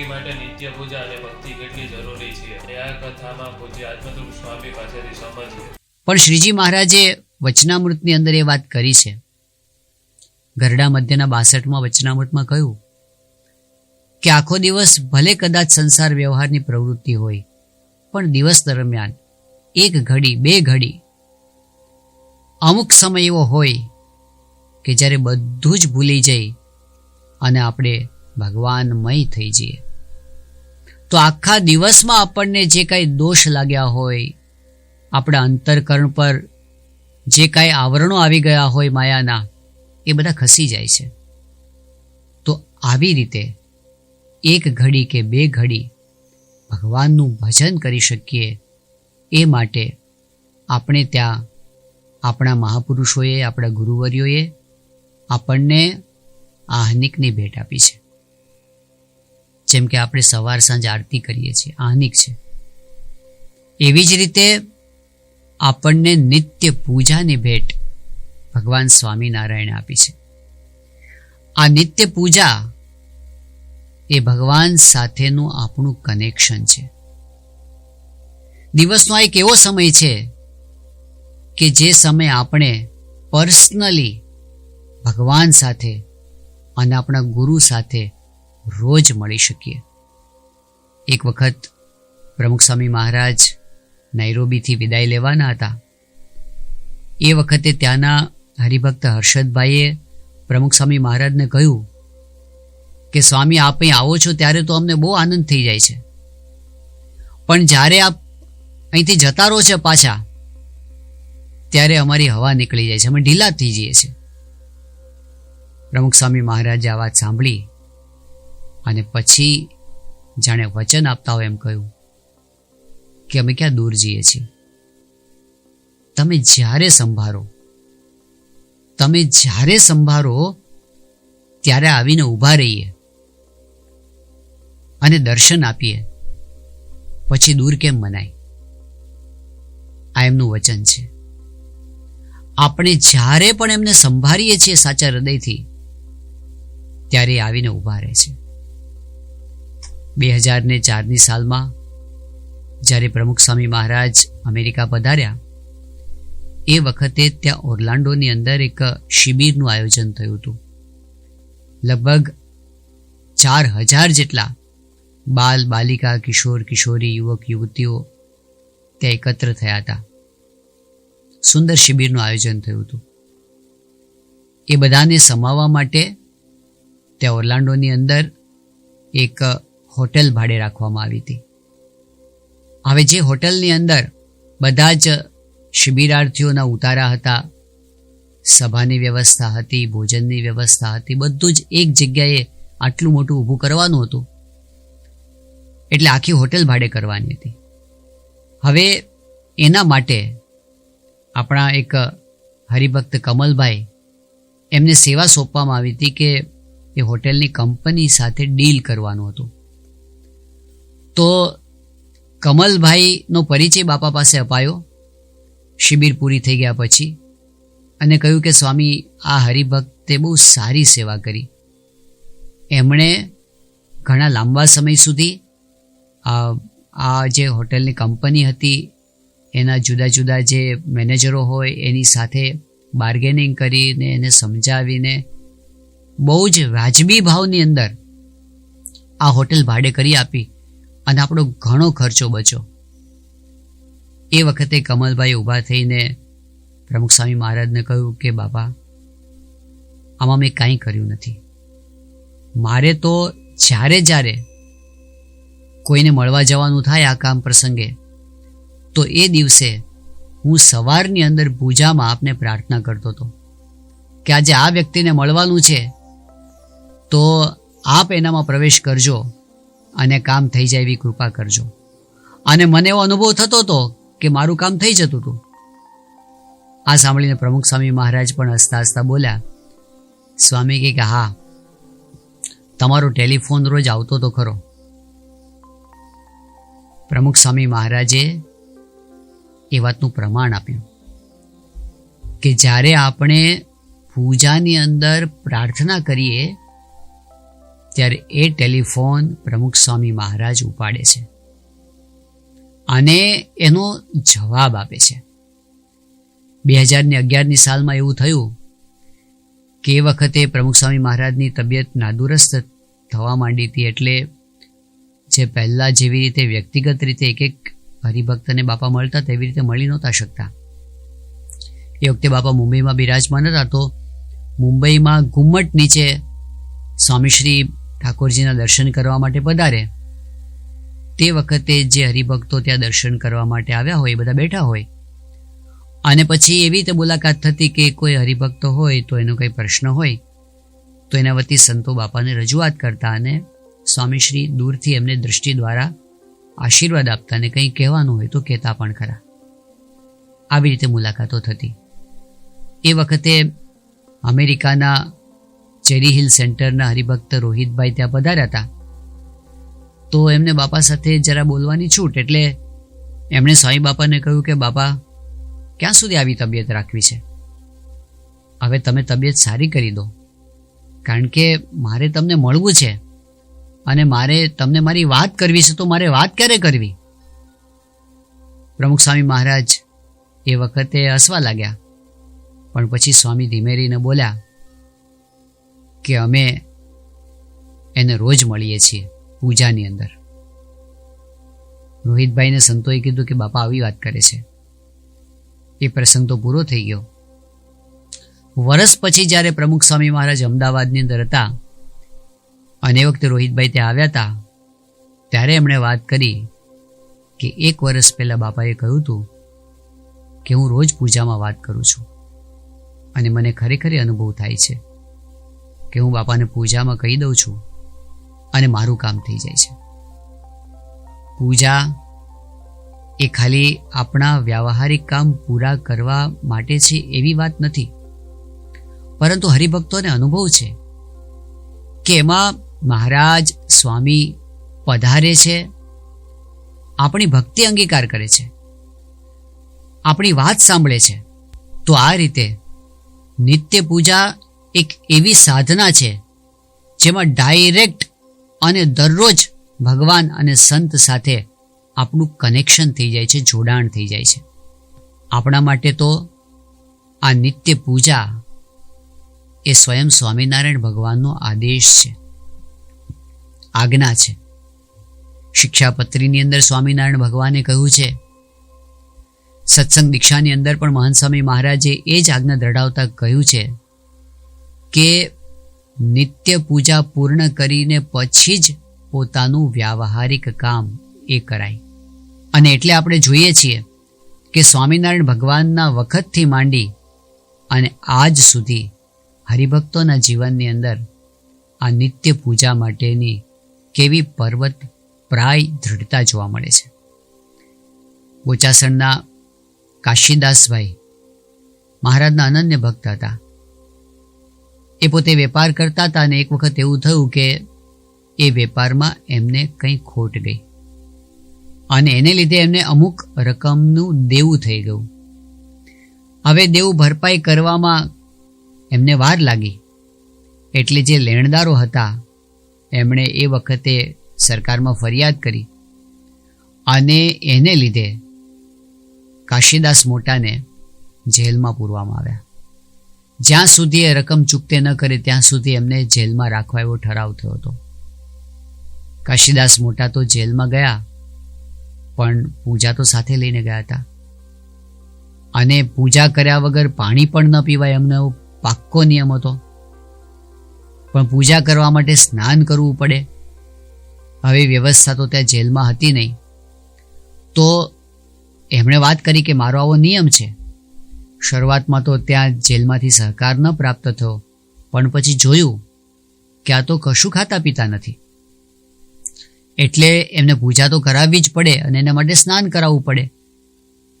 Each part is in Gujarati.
યોગી માટે નિત્ય પૂજા અને ભક્તિ કેટલી જરૂરી છે? એ આ કથામાં પૂજ્ય આત્મધૂપ સ્વામી પાસેથી સમજીએ. પણ શ્રીજી મહારાજે વચનામૃતની અંદર એ વાત કરી છે. ગરડા મધ્યના બાસઠમાં વચનામૃતમાં કહ્યું કે આખો દિવસ ભલે કદાચ સંસાર વ્યવહારની પ્રવૃત્તિ હોય, પણ દિવસ દરમિયાન એક ઘડી, બે ઘડી અમુક સમય એવો હોય કે જ્યારે બધું જ ભૂલી જઈ અને આપણે ભગવાનમય થઈ જઈએ. તો આખા દિવસમાં આપણને જે કાંઈ દોષ લાગ્યા હોય, આપણા અંતરકરણ પર જે કાંઈ આવરણો આવી ગયા હોય માયાના, એ બધા ખસી જાય છે. તો આવી રીતે એક ઘડી કે બે ઘડી ભગવાનનું ભજન કરી શકીએ, એ માટે આપણે ત્યાં આપણા મહાપુરુષોએ, આપણા ગુરુવર્યોએ આપણને આહનિકની ભેટ આપી છે. જેમ કે આપણે સવાર સાંજ આરતી કરીએ છીએ. આહનિક છે. એવી જ રીતે આપણને નિત્ય પૂજાની ભેટ ભગવાન સ્વામિનારાયણે આપી છે. આ નિત્ય પૂજા એ ભગવાન સાથેનું આપણું કનેક્શન છે. દિવસનો એક એવો સમય છે કે જે સમય આપણે પર્સનલી ભગવાન સાથે અને આપણા ગુરુ સાથે રોજ મળી શકીએ. એક વખત પ્રમુખ સ્વામી મહારાજ નૈરોબીથી વિદાય લેવાના હતા. એ વખતે ત્યાંના હરિભક્ત હર્ષદભાઈએ પ્રમુખ સ્વામી મહારાજને કહ્યું કે, સ્વામી, આપ આવો છો ત્યારે તો અમને બહુ આનંદ થઈ જાય છે. પણ જ્યારે આપ અહીંથી જતા રહો છે પાછા, ત્યારે અમારી હવા નીકળી જાય છે. અમે ઢીલા થઈ જઈએ છીએ. પ્રમુખ સ્વામી મહારાજે આ વાત સાંભળી. અને પછી જાણે વચન આપતા હોય એમ કહ્યું કે અમે ક્યાં દૂર જઈએ છીએ. તમે જ્યારે સંભારો, તમે જ્યારે સંભારો ત્યારે આવીને ઊભા રહીએ અને દર્શન આપીએ, પછી દૂર કેમ મનાય? આ એમનું વચન છે. આપણે જ્યારે પણ એમને સંભાળીએ છીએ સાચા હૃદયથી, ત્યારે આવીને ઊભા રહે છે. બે હજાર ને ચારની સાલમાં જ્યારે પ્રમુખ સ્વામી મહારાજ અમેરિકા પધાર્યા, એ વખતે ત્યાં ઓર્લાન્ડોની અંદર એક શિબિરનું આયોજન થયું હતું. લગભગ ચાર હજાર જેટલા બાલ, બાલિકા, કિશોર, કિશોરી, યુવક, યુવતીઓ ત્યાં એકત્ર થયા હતા. સુંદર શિબિરનું આયોજન થયું હતું. એ બધાને સમાવવા માટે ત્યાં ઓર્લાન્ડોની અંદર એક હોટેલ ભાડે રાખવામાં આવી હતી. હવે જે હોટલની અંદર બધા જ શિબિરાર્થીઓના ઉતારા હતા, સભાની વ્યવસ્થા હતી, ભોજનની વ્યવસ્થા હતી, બધું જ એક જગ્યાએ આટલું મોટું ઊભું કરવાનું હતું. એટલે આખી હોટેલ ભાડે કરવાની હતી. હવે એના માટે આપણા એક હરિભક્ત કમલભાઈ એમને સેવા સોંપવામાં આવી હતી કે એ હોટેલની કંપની સાથે ડીલ કરવાનું હતું. તો કમલભાઈનો પરિચય બાપા પાસે અપાયો. શિબિર પૂરી થઈ ગયા પછી અને કહ્યું કે સ્વામી, આ હરિભક્તે બહુ સારી સેવા કરી. એમણે ઘણા લાંબા સમય સુધી આ જે હોટેલની કંપની હતી, એના જુદા જુદા જે મેનેજરો હોય, એની સાથે બાર્ગેનિંગ કરીને એને સમજાવીને બહુ જ વાજબી ભાવની અંદર આ હોટેલ ભાડે કરી આપી. અને આપણો ઘણો ખર્ચો બચ્યો. એ વખતે કમલભાઈ ઊભા થઈને પ્રમુખ સ્વામી મહારાજને કહ્યું કે, બાપા, આમાં મેં કાંઈ કર્યું નથી. મારે તો જ્યારે જ્યારે કોઈને મળવા જવાનું થાય આ કામ પ્રસંગે, તો એ દિવસે હું સવારની અંદર પૂજામાં આપને પ્રાર્થના કરતો હતો કે આજે આ વ્યક્તિને મળવાનું છે, તો આપ એનામાં પ્રવેશ કરજો અને કામ થઈ જાય એવી કૃપા કરજો. અને મને એવો અનુભવ થતો હતો કે મારું કામ થઈ જતું હતું. આ સાંભળીને પ્રમુખ સ્વામી મહારાજ પણ હસતા હસતા બોલ્યા, સ્વામી કે હા, તમારો ટેલિફોન રોજ આવતો તો ખરો. પ્રમુખ સ્વામી મહારાજે એ વાતનું પ્રમાણ આપ્યું કે જ્યારે આપણે પૂજાની અંદર પ્રાર્થના કરીએ ત્યારે એ ટેલિફોન પ્રમુખ સ્વામી મહારાજ ઉપાડે છે અને એનો જવાબ આપે છે. બે હજારને અગિયારની સાલમાં એવું થયું કે એ વખતે પ્રમુખ સ્વામી મહારાજની તબિયત નાદુરસ્ત થવા માંડી હતી એટલે જે પહેલાં જેવી રીતે વ્યક્તિગત રીતે એક એક હરિભક્તને બાપા મળતા તેવી રીતે મળી નહોતા શકતા. એ વખતે બાપા મુંબઈમાં બિરાજમાન હતા તો મુંબઈમાં ઘુમ્મટ નીચે સ્વામીશ્રી ઠાકોરજીના દર્શન કરવા માટે પધારે. તે વખતે જે હરિભક્તો ત્યાં દર્શન કરવા માટે આવ્યા હોય, એ બધા બેઠા હોય. અને પછી એવી રીતે મુલાકાત થતી કે કોઈ હરિભક્તો હોય તો એનો કંઈ પ્રશ્ન હોય, તો એના વતી સંતો બાપાને રજૂઆત કરતા અને સ્વામીશ્રી દૂરથી એમને દૃષ્ટિ દ્વારા આશીર્વાદ આપતા અને કંઈ કહેવાનું હોય તો કહેતા પણ ખરા. આવી રીતે મુલાકાતો થતી. એ વખતે અમેરિકાના ચેરી હિલ સેન્ટરના હરિભક્ત રોહિતભાઈ ત્યાં પધાર્યા હતા. તો એમને બાપા સાથે જરા બોલવાની છૂટ એટલે એમણે સ્વામી બાપાને કહ્યું કે, બાપા, ક્યાં સુધી આવી તબિયત રાખવી છે? હવે તમે તબિયત સારી કરી દો. કારણ કે મારે તમને મળવું છે અને મારે તમને મારી વાત કરવી છે, તો મારે વાત ક્યારે કરવી? પ્રમુખ સ્વામી મહારાજ એ વખતે હસવા લાગ્યા. પણ પછી સ્વામી ધીમે રહીને બોલ્યા કે અમે એને રોજ મળીએ છીએ પૂજાની અંદર. રોહિતભાઈને સંતોએ કીધું કે બાપા આવી વાત કરે છે. એ પ્રસંગ તો પૂરો થઈ ગયો. વર્ષ પછી જ્યારે પ્રમુખ સ્વામી મહારાજ અમદાવાદની અંદર હતા અને એ વખતે રોહિતભાઈ ત્યાં આવ્યા હતા, ત્યારે એમણે વાત કરી કે એક વર્ષ પહેલાં બાપાએ કહ્યું હતું કે હું રોજ પૂજામાં વાત કરું છું અને મને ખરેખર અનુભવ થાય છે. કે હું બાપાને પૂજામાં કહી દઉં છું અને મારું કામ થઈ જાય છે. પૂજા એ ખાલી આપણા વ્યાવહારિક કામ પૂરા કરવા માટે છે એવી વાત નથી. પરંતુ હરિભક્તોને અનુભવ છે કે એમાં મહારાજ સ્વામી પધારે છે, આપણી ભક્તિ અંગીકાર કરે છે, આપણી વાત સાંભળે છે. તો આ રીતે નિત્ય પૂજા એક એવી સાધના છે, જેમાં ડાયરેક્ટ અને દરરોજ ભગવાન અને સંત સાથે આપણું કનેક્શન થઈ જાય છે, જોડાણ થઈ જાય છે. આપણા માટે તો આ નિત્ય પૂજા એ સ્વયં સ્વામિનારાયણ ભગવાનનો આદેશ છે, આજ્ઞા છે. શિક્ષાપત્રીની અંદર સ્વામિનારાયણ ભગવાને કહ્યું છે, સત્સંગ દીક્ષાની અંદર પણ મહાન સ્વામી મહારાજે એ જ આજ્ઞા દ્રઢાવતા કહ્યું છે કે નિત્ય પૂજા પૂર્ણ કરીને પછી જ પોતાનું વ્યાવહારિક કામ એ કરાય. અને એટલે આપણે જોઈએ છીએ કે સ્વામિનારાયણ ભગવાનના વખતથી માંડી અને આજ સુધી હરિભક્તોના જીવનની અંદર આ નિત્ય પૂજા માટેની કેવી પર્વત પ્રાય દૃઢતા જોવા મળે છે. બોચાસણના કાશીદાસભાઈ મહારાજના અનન્ય ભક્ત હતા. એ પોતે વેપાર કરતા હતા અને એક વખત એવું થયું કે એ વેપારમાં એમને કંઈ ખોટ ગઈ. અને એને લીધે એમને અમુક રકમનું દેવું થઈ ગયું. હવે દેવું ભરપાઈ કરવામાં એમને વાર લાગી. એટલે જે લેણદારો હતા, એમણે એ વખતે સરકારમાં ફરિયાદ કરી. અને એને લીધે કાશીદાસ મોટાને જેલમાં પૂરવામાં આવ્યા. જ્યાં સુધી એ રકમ ચૂકતે ન કરે, ત્યાં સુધી એમને જેલમાં રાખવા એવો ઠરાવ થયો હતો. કાશીદાસ મોટા તો જેલમાં ગયા, પણ પૂજા તો સાથે લઈને ગયા હતા. અને પૂજા કર્યા વગર પાણી પણ ન પીવાય એમનો એવો પાક્કો નિયમ હતો. પણ પૂજા કરવા માટે સ્નાન કરવું પડે. હવે વ્યવસ્થા તો ત્યાં જેલમાં હતી નહીં. તો એમણે વાત કરી કે મારો આવો નિયમ છે. શરૂઆતમાં તો ત્યાં જેલમાંથી સહકાર ન પ્રાપ્ત થયો, પણ પછી જોયું કે આ તો કશું ખાતા પીતા નથી. એટલે એમને પૂજા તો કરાવવી જ પડે અને એના માટે સ્નાન કરાવવું પડે.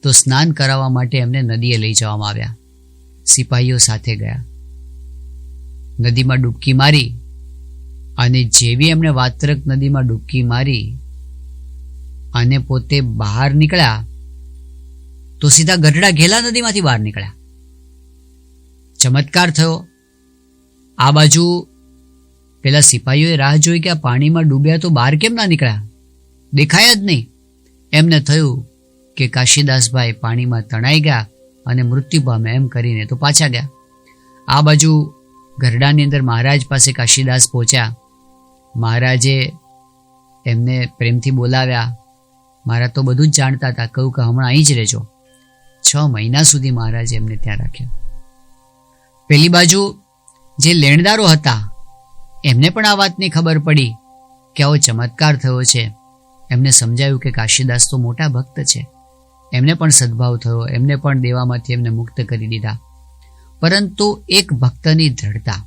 તો સ્નાન કરાવવા માટે એમને નદીએ લઈ જવામાં આવ્યા. સિપાહીઓ સાથે ગયા. નદીમાં ડૂબકી મારી અને જેવી એમણે વાત્રક નદીમાં ડૂબકી મારી અને પોતે બહાર નીકળ્યા તો સીધા ગઢડા ઘેલા નદીમાંથી બહાર નીકળ્યા. ચમત્કાર થયો. આ બાજુ પેલા સિપાહીઓએ રાહ જોઈ કે આ પાણીમાં ડૂબ્યા તો બહાર કેમ ના નીકળ્યા? દેખાયા જ નહીં. એમને થયું કે કાશીદાસભાઈ પાણીમાં તણાઈ ગયા અને મૃત્યુ પામે એમ કરીને તો પાછા ગયા. આ બાજુ ગરડાની અંદર મહારાજ પાસે કાશીદાસ પહોંચ્યા. મહારાજે એમને પ્રેમથી બોલાવ્યા. મારા તો બધું જ જાણતા હતા. કહ્યું કે હમણાં અહીં જ રહેજો. છ મહિના સુધી મહારાજે એમને ત્યાં રાખ્યા. પેલી બાજુ જે લેણદારો હતા, એમને પણ આ વાતની ખબર પડી કે આવો ચમત્કાર થયો છે. એમને સમજાયું કે કાશીદાસ તો મોટા ભક્ત છે. એમને પણ સદભાવ થયો, એમને પણ દેવામાંથી એમને મુક્ત કરી દીધા. પરંતુ એક ભક્તની દ્રઢતા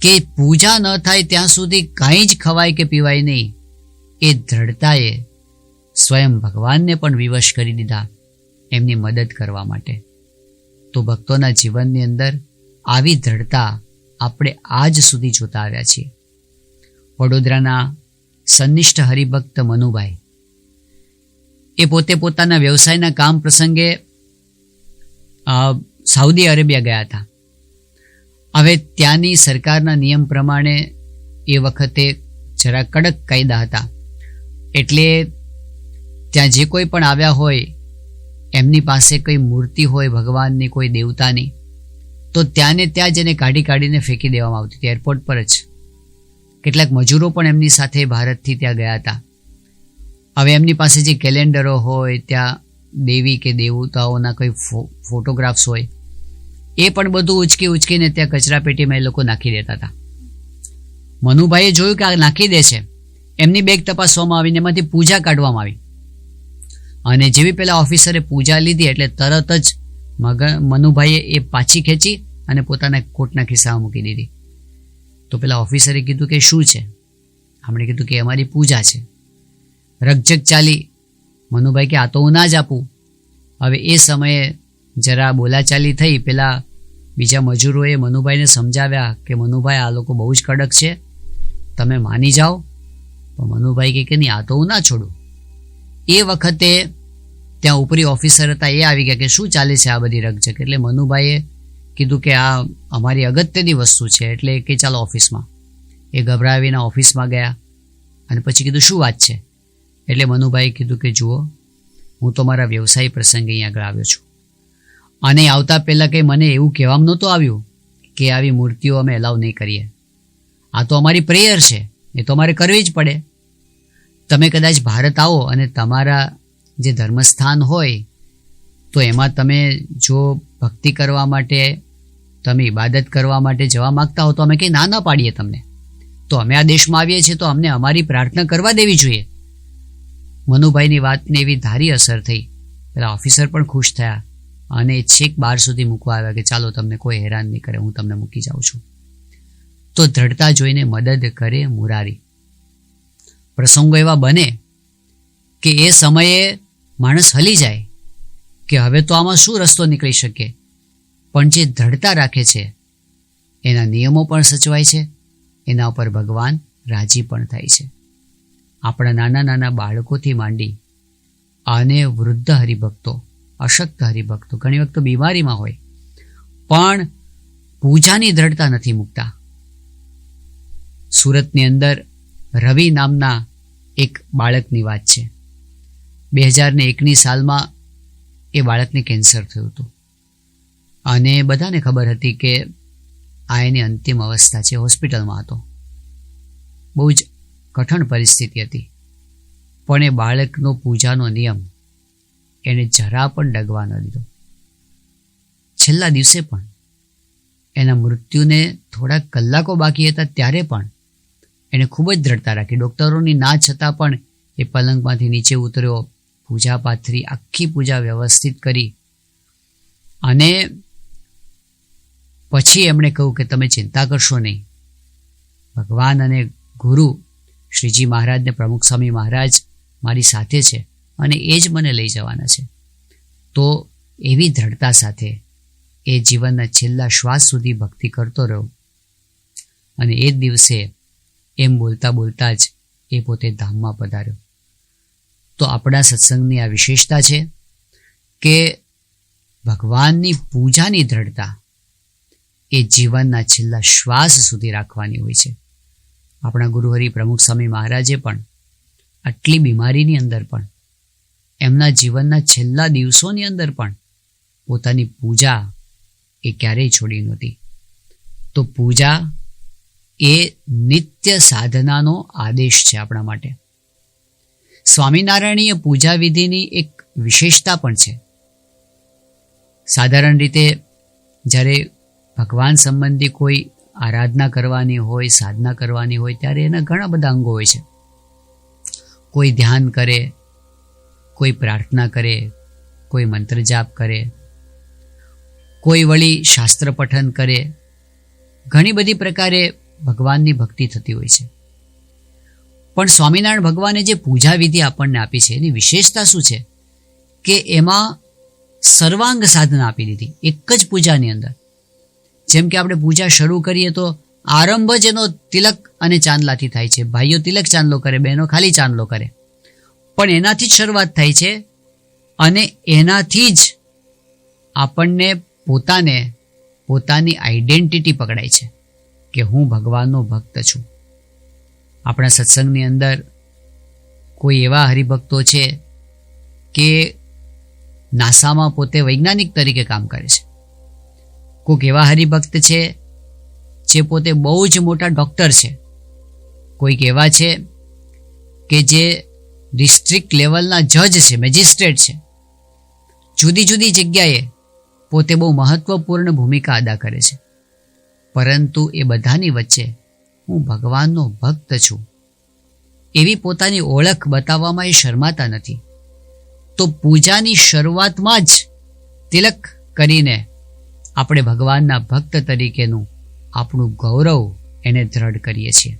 કે પૂજા ન થાય ત્યાં સુધી કાંઈ જ ખવાય કે પીવાય નહીં, એ દ્રઢતાએ સ્વયં ભગવાનને પણ વિવશ કરી દીધા. એમની મદદ કરવા માટે. તો ભક્તોના જીવનની અંદર આવી દ્રઢતા આપણે આજ સુધી જોતા આવ્યા છીએ. વડોદરાના સંનિષ્ઠ હરિભક્ત મનુભાઈ, એ પોતે પોતાના વ્યવસાયના કામ પ્રસંગે સાઉદી અરેબિયા ગયા હતા. હવે ત્યાંની સરકારના નિયમ પ્રમાણે એ વખતે જરા કડક કાયદા હતા. એટલે ત્યાં જે કોઈ પણ આવ્યા હોય એમની પાસે કોઈ મૂર્તિ હોય, ભગવાનની કોઈ દેવતાની, તો ત્યાંને ત્યાં જ એને કાઢી કાઢીને ફેંકી દેવામાં આવતી હતી એરપોર્ટ પર જ. કેટલાક મજૂરો પણ એમની સાથે ભારતથી ત્યાં ગયા હતા. હવે એમની પાસે જે કેલેન્ડરો હોય, ત્યાં દેવી કે દેવતાઓના કોઈ ફોટોગ્રાફ્સ હોય, એ પણ બધું ઉચકી ઉચકીને ત્યાં કચરા પેટીમાં એ લોકો નાખી દેતા હતા. મનુભાઈએ જોયું કે આ નાખી દે છે. એમની બેગ તપાસવામાં આવીને એમાંથી પૂજા કાઢવામાં આવી. અને જેવી પેલા ઓફિસરે પૂજા લીધી એટલે તરત જ મગ મનુભાઈએ એ પાછી ખેંચી અને પોતાના કોટના ખિસ્સામાં મૂકી દીધી. તો પેલા ઓફિસરે કીધું કે શું છે? આપણે કીધું કે અમારી પૂજા છે. રકઝક ચાલી. મનુભાઈ કે, આ તો હું ના જ આપું. હવે એ સમયે જરા બોલાચાલી થઈ. પેલા બીજા મજૂરોએ મનુભાઈને સમજાવ્યા કે, મનુભાઈ, આ લોકો બહુ જ કડક છે. તમે માની જાઓ. પણ મનુભાઈ કે, નહીં, આ તો હું ના છોડું. એ વખતે ત્યાં ઉપરી ઓફિસર હતા, એ આવી ગયા કે શું ચાલે છે આ બધી રકઝક? એટલે મનુભાઈએ કીધું કે આ અમારી અગત્યની વસ્તુ છે, એટલે કે ચાલો ઓફિસમાં. એ ગભરાવીને ઓફિસમાં ગયા અને પછી કીધું, શું વાત છે? એટલે મનુભાઈએ કીધું કે, જુઓ, હું તો મારા વ્યવસાય પ્રસંગે અહીં આગળ આવ્યો છું. અને આવતા પહેલાં કંઈ મને એવું કહેવામાં નહોતું આવ્યું કે આવી મૂર્તિઓ અમે એલાવ નહીં કરીએ. આ તો અમારી પ્રેયર છે, એ તો અમારે કરવી જ પડે. તમે કદાચ ભારત આવો અને તમારા જે ધર્મસ્થાન હોય, તો એમાં તમે જો ભક્તિ કરવા માટે, તમે ઇબાદત કરવા માટે જવા માગતા હો, તો અમે કંઈ ના ના પાડીએ તમને. તો અમે આ દેશમાં આવીએ છીએ, તો અમને અમારી પ્રાર્થના કરવા દેવી જોઈએ. મનુભાઈની વાતને એવી ધારી અસર થઈ. પેલા ઓફિસર પણ ખુશ થયા અને છેક બાર સુધી મૂકવા આવ્યા કે ચાલો તમને કોઈ હેરાન નહીં કરે, હું તમને મૂકી જાઉં છું. તો દ્રઢતા જોઈને મદદ કરે મુરારી. પ્રસંગો એવા બને કે એ સમયે માણસ હલી જાય કે હવે તો આમાં શું રસ્તો નીકળી શકે? પણ જે દ્રઢતા રાખે છે, એના નિયમો પણ સચવાય છે, એના ઉપર ભગવાન રાજી પણ થાય છે. આપણા નાના નાના બાળકોથી માંડી અને વૃદ્ધ હરિભક્તો, અશક્ત હરિભક્તો, ઘણી વખત બીમારીમાં હોય, પણ પૂજાની દ્રઢતા નથી મૂકતા. સુરતની અંદર રવિ નામના એક બાળકની વાત છે. બે હજાર ને એકની સાલમાં એ બાળકને કેન્સર થયું હતું. અને બધાને ખબર હતી કે આ એની અંતિમ અવસ્થા છે, હોસ્પિટલમાં હતો. બહુ જ કઠણ પરિસ્થિતિ હતી. પણ એ બાળકનો પૂજાનો નિયમ એને જરા પણ ડગવા ન દીધો. છેલ્લા દિવસે પણ એના મૃત્યુને થોડા કલાકો બાકી હતા ત્યારે પણ એણે ખૂબ જ દ્રઢતા રાખી. ડૉક્ટરોની ના છતાં પણ એ પલંગમાંથી નીચે ઉતર્યો પૂજા પાથરી આખી પૂજા વ્યવસ્થિત કરી. અને પછી એમણે કહ્યું કે તમે ચિંતા કરશો નહીં. ભગવાન અને ગુરુ શ્રીજી મહારાજને, પ્રમુખ સ્વામી મહારાજ મારી સાથે છે અને એ જ મને લઈ જવાના છે. તો એવી દ્રઢતા સાથે એ જીવનના છેલ્લા શ્વાસ સુધી ભક્તિ કરતો રહ્યો. અને એ જ દિવસે એમ બોલતા બોલતા જ એ પોતે ધામમાં પધાર્યો. તો આપણા સત્સંગની આ વિશેષતા છે કે ભગવાનની પૂજાની દ્રઢતા એ જીવનના છેલ્લા શ્વાસ સુધી રાખવાની હોય છે. આપણા ગુરુહરિ પ્રમુખ સ્વામી મહારાજે પણ આટલી બીમારીની અંદર પણ, એમના જીવનના છેલ્લા દિવસોની અંદર પણ પોતાની પૂજા એ ક્યારેય છોડી નહોતી. તો પૂજા એ નિત્ય સાધનાનો આદેશ છે આપણા માટે. સ્વામિનારાયણીય પૂજા વિધિની એક વિશેષતા પણ છે. સાધારણ રીતે જ્યારે ભગવાન સંબંધી કોઈ આરાધના કરવાની હોય, સાધના કરવાની હોય, ત્યારે એના ઘણા બધા અંગો હોય છે. કોઈ ધ્યાન કરે, કોઈ પ્રાર્થના કરે, કોઈ મંત્ર જાપ કરે, કોઈ વળી શાસ્ત્ર પઠન કરે. ઘણી બધી પ્રકારે ભગવાનની ભક્તિ થતી હોય છે. પણ સ્વામિનારાયણ ભગવાને જે પૂજા વિધિ આપણને આપી છે, એની વિશેષતા શું છે? કે એમાં સર્વાંગ સાધના આપી દીધી, એક જ પૂજાની અંદર. જેમ કે આપણે પૂજા શરૂ કરીએ તો આરંભ જ એનો તિલક અને ચાંદલાથી થાય છે. ભાઈઓ તિલક ચાંદલો કરે, બહેનો ખાલી ચાંદલો કરે. પણ એનાથી જ શરૂઆત થાય છે અને એનાથી જ આપણને પોતાને, પોતાની આઈડેન્ટિટી પકડાય છે કે હું ભગવાનનો ભક્ત છું. આપણા સત્સંગની અંદર કોઈ એવા હરિભક્તો છે કે નાસામાં પોતે વૈજ્ઞાનિક તરીકે કામ કરે છે. કોઈક એવા હરિભક્ત છે જે પોતે બહુ જ મોટા ડૉક્ટર છે. કોઈક એવા છે કે જે ડિસ્ટ્રિક્ટ લેવલના જજ છે, મેજિસ્ટ્રેટ છે. જુદી જુદી જગ્યાએ પોતે બહુ મહત્વપૂર્ણ ભૂમિકા અદા કરે છે. પરંતુ એ બધાની વચ્ચે હું ભગવાનનો ભક્ત છું. એવી પોતાની ઓળખ બતાવવામાં એ શરમાતા નથી. તો પૂજાની શરૂઆતમાં જ તિલક કરીને આપણે ભગવાનના ભક્ત તરીકેનું આપણું ગૌરવ એને દ્રઢ કરીએ છીએ.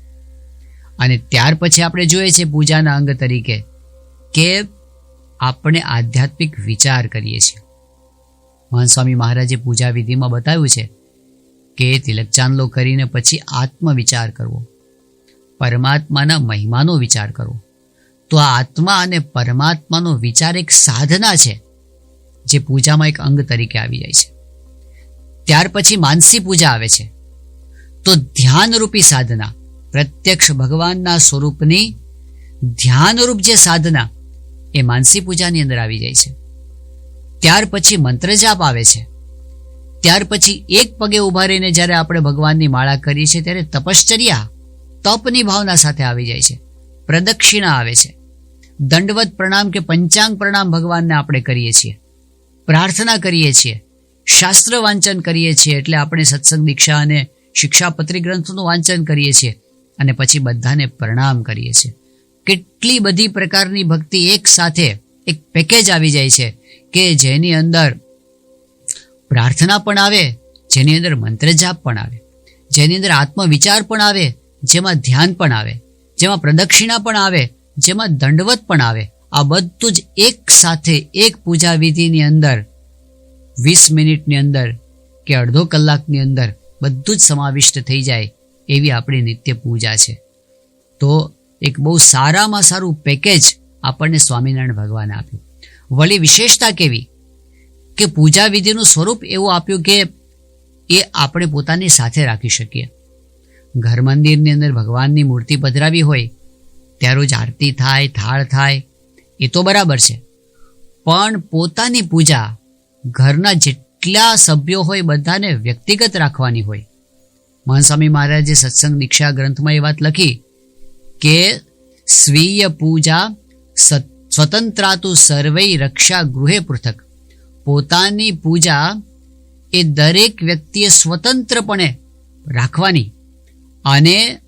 અને ત્યાર પછી આપણે જોઈએ છીએ પૂજાના અંગ તરીકે કે આપણે આધ્યાત્મિક વિચાર કરીએ છીએ. મહાન સ્વામી મહારાજે પૂજા વિધિમાં બતાવ્યું છે કે તિલક ચાંદલો કરીને પછી આત્મવિચાર કરવો. પરમાત્માના મહિમાનો વિચાર કરવો. તો આ આત્મા અને પરમાત્માનો વિચાર એક સાધના છે, જે પૂજામાં એક અંગ તરીકે આવી જાય છે. ત્યાર પછી માનસી પૂજા આવે છે. તો ધ્યાનરૂપી સાધના, પ્રત્યક્ષ ભગવાનના સ્વરૂપની ધ્યાનરૂપ જે સાધના, એ માનસી પૂજાની અંદર આવી જાય છે. ત્યાર પછી મંત્રજાપ આવે છે. ત્યાર પછી એક પગે ઊભા રહીને જ્યારે આપણે ભગવાનની માળા કરીએ છીએ, ત્યારે તપશ્ચર્યા તપની ભાવના સાથે આવી જાય છે. પ્રદક્ષિણા આવે છે. દંડવત પ્રણામ કે પંચાંગ પ્રણામ ભગવાનને આપણે કરીએ છીએ. પ્રાર્થના કરીએ છીએ. શાસ્ત્ર વાંચન કરીએ છીએ, એટલે આપણે સત્સંગ, દીક્ષા અને શિક્ષાપત્રી ગ્રંથોનું વાંચન કરીએ છીએ અને પછી બધાને પ્રણામ કરીએ છીએ. કેટલી બધી પ્રકારની ભક્તિ એક સાથે, એક પેકેજ આવી જાય છે કે જેની અંદર પ્રાર્થના પણ આવે, જેની અંદર મંત્ર જાપ પણ આવે, જેની અંદર આત્મવિચાર પણ આવે, જેમાં ધ્યાન પણ આવે, જેમાં પ્રદક્ષિણા પણ આવે, જેમાં દંડવત પણ આવે. આ બધું જ એક સાથે એક પૂજા વિધિની અંદર, વીસ મિનિટની અંદર કે અડધો કલાકની અંદર બધું જ સમાવિષ્ટ થઈ જાય એવી આપણી નિત્ય પૂજા છે. તો એક બહુ સારામાં સારું પેકેજ આપણને સ્વામિનારાયણ ભગવાન આપ્યું. વળી વિશેષતા કેવી? કે પૂજા વિધિનું સ્વરૂપ એવું આપ્યું કે એ આપણે પોતાની સાથે રાખી શકીએ. ઘર મંદિરની અંદર ભગવાનની મૂર્તિ પધરાવી હોય ત્યાં રોજ આરતી થાય, થાળ થાય, એ તો બરાબર છે. પણ પોતાની પૂજા ઘરના જેટલા સભ્યો હોય, બધાને વ્યક્તિગત રાખવાની હોય. મહાન સ્વામી મહારાજે સત્સંગ દીક્ષા ગ્રંથમાં એ વાત લખી કે સ્વીય પૂજા સ્વતંત્રાતુ સર્વૈ રક્ષા ગૃહે પૃથક. પોતાની પૂજા એ દરેક વ્યક્તિએ સ્વતંત્રપણે રાખવાની. અને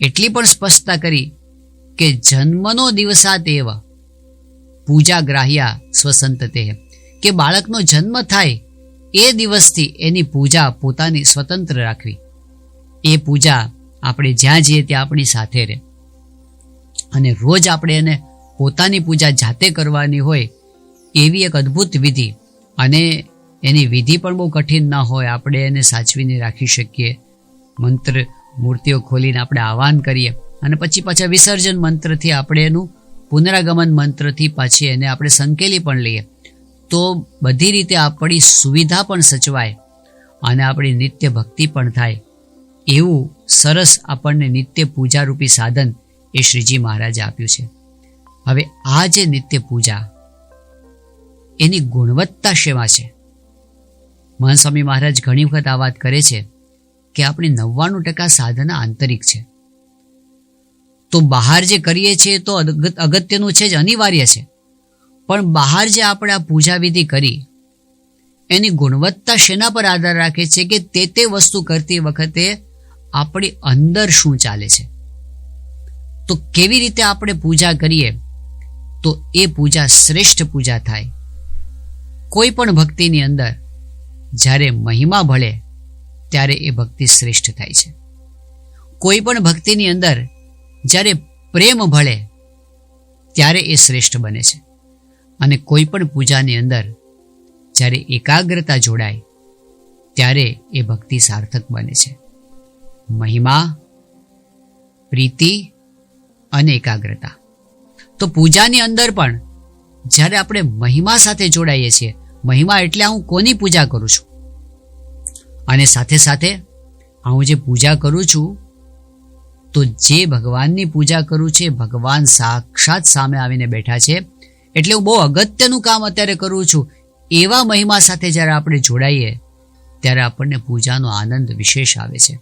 એટલી પણ સ્પષ્ટતા કરી કે જન્મનો દિવસાત તેવા પૂજા ગ્રાહ્યા સ્વસંતતે કે બાળકનો જન્મ થાય એ દિવસથી એની પૂજા પોતાની સ્વતંત્ર રાખવી. એ પૂજા આપણે જ્યાં જઈએ ત્યાં આપણી સાથે રહે. અને રોજ આપણે એને પોતાની પૂજા જાતે કરવાની હોય એવી એક અદ્ભુત વિધિ. અને એની વિધિ પણ બહુ કઠિન ના હોય, આપણે એને સાચવીને રાખી શકીએ. મંત્ર, મૂર્તિઓ ખોલીને આપણે આહવાન કરીએ. અને પછી પાછા વિસર્જન મંત્રથી આપણે એનું પુનરાગમન મંત્રથી પાછી એને આપણે સંકેલી પણ લઈએ. તો બધી રીતે આપણી સુવિધા પણ સચવાય અને આપણી નિત્ય ભક્તિ પણ થાય. એવું સરસ આપણને નિત્ય પૂજારૂપી સાધન એ શ્રીજી મહારાજે આપ્યું છે. હવે આ જે નિત્ય પૂજા એની ગુણવત્તા શેમાં છે. મહાન સ્વામી મહારાજ ઘણી વખત આ વાત કરે છે કે આપણી નવ્વાણું ટકા સાધના આંતરિક છે. તો બહાર જે કરીએ છીએ તો અગત્યનું છે જ, અનિવાર્ય છે. પણ બહાર જે આપણે આ પૂજા વિધિ કરી, એની ગુણવત્તા શેના પર આધાર રાખે છે કે તે તે વસ્તુ કરતી વખતે આપણી અંદર શું ચાલે છે? તો કેવી રીતે આપણે પૂજા કરીએ? તો એ પૂજા શ્રેષ્ઠ પૂજા થાય. કોઈ પણ ભક્તિની અંદર જ્યારે મહિમા ભળે, ત્યારે એ ભક્તિ શ્રેષ્ઠ થાય છે. કોઈ પણ ભક્તિની અંદર જ્યારે પ્રેમ ભળે, ત્યારે એ શ્રેષ્ઠ બને છે. અને કોઈ પણ પૂજાની અંદર જ્યારે એકાગ્રતા જોડાય, ત્યારે એ ભક્તિ સાર્થક બને છે. મહિમા, પ્રીતિ અને એકાગ્રતા. તો પૂજાની અંદર પણ જ્યારે આપણે મહિમા સાથે જોડાઈએ છીએ, મહિમા એટલે હું કોની પૂજા કરું છું? અને સાથે સાથે હું જે પૂજા કરું છું, તો જે ભગવાનની પૂજા કરું છે, ભગવાન સાક્ષાત સામે આવીને બેઠા છે. એટલે હું બહુ અગત્યનું કામ અત્યારે કરું છું. એવા મહિમા સાથે જ્યારે આપણે જોડાઈએ, ત્યારે આપણને પૂજાનો આનંદ વિશેષ આવે છે.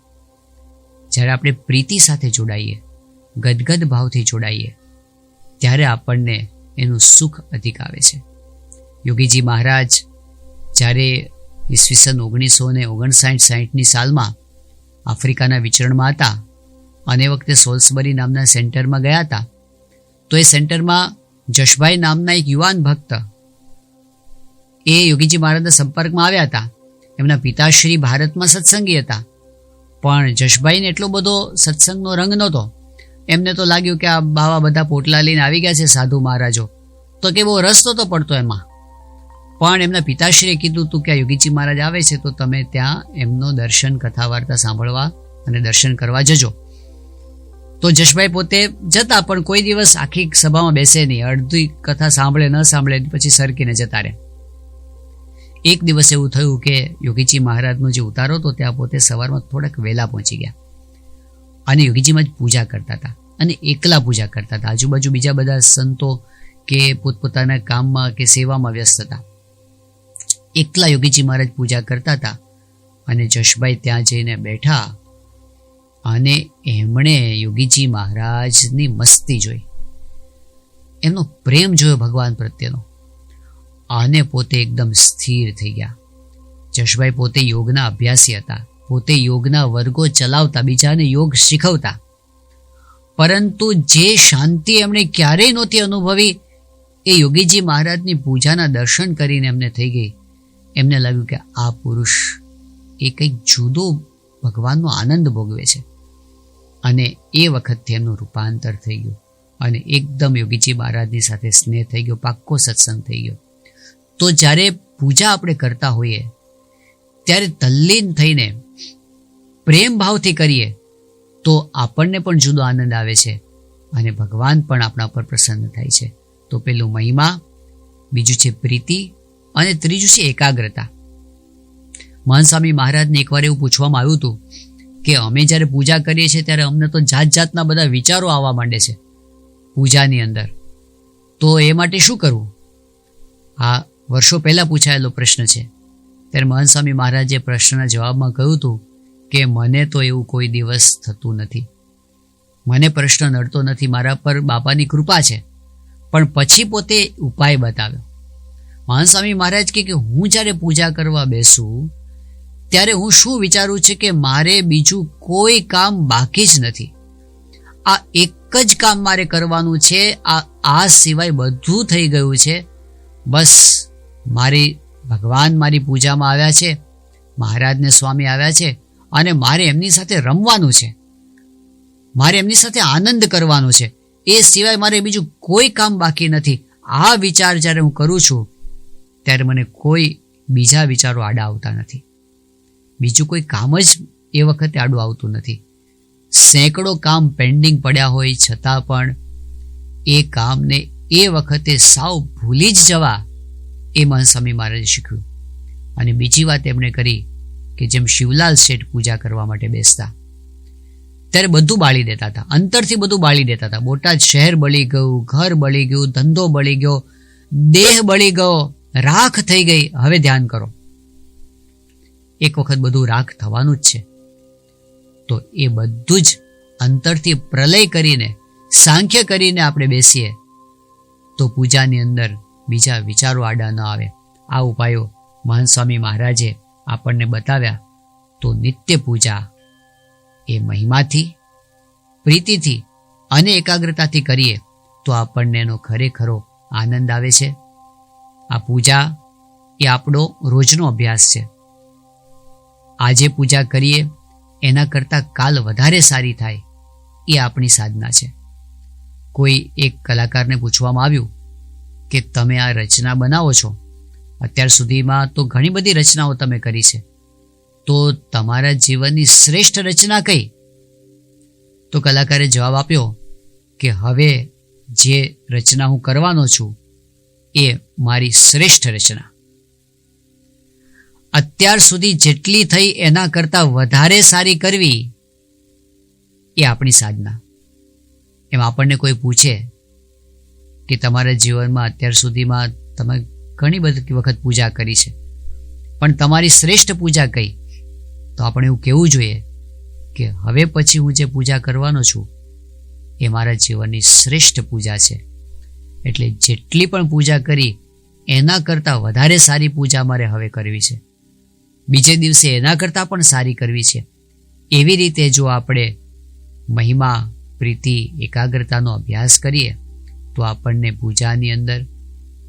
જ્યારે આપણે પ્રીતિ સાથે જોડાઈએ, ગદગદ ભાવથી જોડાઈએ, ત્યારે આપણને એનું સુખ અધિક આવે છે. યોગીજી મહારાજ જ્યારે ઈસવીસન ઓગણીસો ને ઓગણસાઠ સાહીઠની સાલમાં આફ્રિકાના વિચરણમાં હતા અને વખતે સોલ્સબરી નામના સેન્ટરમાં ગયા હતા, તો એ સેન્ટરમાં જશભાઈ નામના એક યુવાન ભક્ત એ યોગીજી મહારાજના સંપર્કમાં આવ્યા હતા. એમના પિતાશ્રી ભારતમાં સત્સંગી હતા. પણ જશભાઈને એટલો બધો સત્સંગનો રંગ નહોતો. એમને તો લાગ્યું કે આ બાવા બધા પોટલા લઈને આવી ગયા છે સાધુ મહારાજો. તો કે બહુ રસ તો પડતો એમાં. પણ એમના પિતાશ્રીએ કીધું હતું કે આ યોગીજી મહારાજ આવે છે તો તમે ત્યાં એમનો દર્શન કથા વાર્તા સાંભળવા અને દર્શન કરવા જજો. તો જશભાઈ પોતે જતા પણ કોઈ દિવસ આખી સભામાં બેસે નહીં. અડધી કથા સાંભળે, ન સાંભળે, પછી સરકીને જતા રહે. એક દિવસ એવું થયું કે યોગીજી મહારાજનો જે ઉતારો હતો, ત્યાં પોતે સવારમાં થોડાક વહેલા પહોંચી ગયા. અને યોગીજીમાં જ પૂજા કરતા હતા અને એકલા પૂજા કરતા હતા. આજુબાજુ બીજા બધા સંતો કે પોતપોતાના કામમાં કે સેવામાં વ્યસ્ત હતા. એકલા યોગીજી મહારાજ પૂજા કરતા હતા અને જશભાઈ ત્યાં જઈને બેઠા અને એમણે યોગીજી મહારાજની મસ્તી જોઈ. એમનો પ્રેમ જોયો ભગવાન પ્રત્યેનો અને પોતે એકદમ સ્થિર થઈ ગયા. જશભાઈ પોતે યોગના અભ્યાસી હતા. પોતે યોગના વર્ગો ચલાવતા, બીજાને યોગ શીખવતા. પરંતુ જે શાંતિ એમણે ક્યારેય નહોતી અનુભવી, એ યોગીજી મહારાજની પૂજાના દર્શન કરીને એમને થઈ ગઈ. એમને લાગ્યું કે આ પુરુષ એ કંઈક જુદો ભગવાનનો આનંદ ભોગવે છે. અને એ વખતથી એમનું રૂપાંતર થઈ ગયું અને એકદમ યોગીજી મહારાજની સાથે સ્નેહ થઈ ગયો, પાક્કો સત્સંગ થઈ ગયો. તો જ્યારે પૂજા આપણે કરતા હોઈએ, ત્યારે તલ્લીન થઈને પ્રેમ ભાવથી કરીએ, તો આપણને પણ જુદો આનંદ આવે છે અને ભગવાન પણ આપણા પર પ્રસન્ન થાય છે. તો પેલું મહિમા, બીજું છે પ્રીતિ અને ત્રીજું છે એકાગ્રતા. મહાન મહારાજને એકવાર એવું પૂછવામાં આવ્યું હતું કે અમે જ્યારે પૂજા કરીએ છીએ ત્યારે અમને તો જાત જાતના બધા વિચારો આવવા માંડે છે પૂજાની અંદર. તો એ માટે શું કરવું? આ વર્ષો પહેલાં પૂછાયેલો પ્રશ્ન છે. ત્યારે મહાન સ્વામી મહારાજે પ્રશ્નના જવાબમાં કહ્યું હતું કે મને તો એવું કોઈ દિવસ થતું નથી. મને પ્રશ્ન નડતો નથી મારા પર બાપાની કૃપા છે. પણ પછી પોતે ઉપાય બતાવ્યો. મહાન મહારાજ કે હું જ્યારે પૂજા કરવા બેસું, ત્યારે હું શું વિચારું છું કે મારે બીજું કોઈ કામ બાકી જ નથી. આ એક જ કામ મારે કરવાનું છે, આ આ સિવાય બધું થઈ ગયું છે. બસ મારી ભગવાન મારી પૂજામાં આવ્યા છે, મહારાજને સ્વામી આવ્યા છે. અને મારે એમની સાથે રમવાનું છે. મારે એમની સાથે આનંદ કરવાનો છે. એ સિવાય મારે બીજું કોઈ કામ બાકી નથી. આ વિચાર જ્યારે હું કરું છું, ત્યારે મને કોઈ બીજા વિચારો આડા આવતા નથી. બીજું કોઈ કામ જ એ વખતે આડું આવતું નથી. સેંકડો કામ પેન્ડિંગ પડ્યા હોય, છતાં પણ એ કામને એ વખતે સાવ ભૂલી જ જવા એ મહાન સ્વામી મહારાજે શીખ્યું અને બીજી વાત એમણે કરી કે જેમ શિવલાલ શેઠ પૂજા કરવા માટે બેસતા. ત્યારે બધું બાળી દેતા હતા. અંતરથી બધું બાળી દેતા હતા. બોટાદ શહેર બળી ગયું, ઘર બળી ગયું, ધંધો બળી ગયો, દેહ બળી ગયો, રાખ થઈ ગઈ. હવે ધ્યાન કરો. એક વખત બધું રાખ થવાનું જ છે. તો એ બધું જ અંતરથી પ્રલય કરીને, સાંખ્ય કરીને આપણે બેસીએ. તો પૂજાની અંદર બીજા વિચારો આડા ન આવે. આ ઉપાયો મહાન સ્વામી મહારાજે આપણને બતાવ્યા, તો નિત્ય પૂજા. એ મહિમાથી, પ્રીતિથી અને એકાગ્રતાથી કરીએ, તો આપણને એનો ખરેખરો આનંદ આવે છે. આ પૂજા એ આપણો રોજનો અભ્યાસ છે. આજે પૂજા કરીએ, એના કરતાં કાલ વધારે સારી થાય, એ આપણી સાધના છે. કોઈ એક કલાકારને પૂછવામાં આવ્યું કે, તમે આ રચના બનાવો છો? અત્યાર સુધીમાં તો ઘણી બધી રચનાઓ તમે કરી છે. તો તમારા જીવનની શ્રેષ્ઠ રચના કઈ? તો કલાકારે જવાબ આપ્યો કે હવે જે રચના હું કરવાનો છું એ મારી શ્રેષ્ઠ રચના. અત્યાર સુધી જેટલી થઈ એના કરતાં વધારે સારી કરવી એ આપણી સાધના. એમ આપણને કોઈ પૂછે કે તમારા જીવનમાં અત્યાર સુધીમાં તમે ઘણી બધી વખત પૂજા કરી છે. પણ તમારી શ્રેષ્ઠ પૂજા કઈ? તો આપણે એવું કહેવું જોઈએ કે હવે પછી હું જે પૂજા કરવાનો છું, એ મારા જીવનની શ્રેષ્ઠ પૂજા છે. એટલે જેટલી પણ પૂજા કરી, એના કરતાં વધારે સારી પૂજા મારે હવે કરવી છે. બીજે દિવસે એના કરતાં પણ સારી કરવી છે. એવી રીતે જો આપણે મહિમા, પ્રીતિ, એકાગ્રતાનો અભ્યાસ કરીએ, તો આપણને પૂજાની અંદર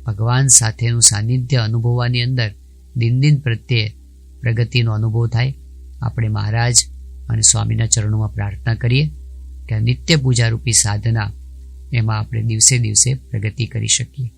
ભગવાન સાથેનું સાનિધ્ય અનુભવવાની અંદર દિન દિન પ્રત્યે પ્રગતિનો અનુભવ થાય. આપણે મહારાજ અને સ્વામીના ચરણોમાં પ્રાર્થના કરીએ કે નિત્ય પૂજારૂપી સાધના એમાં આપણે દિવસે દિવસે પ્રગતિ કરી શકીએ.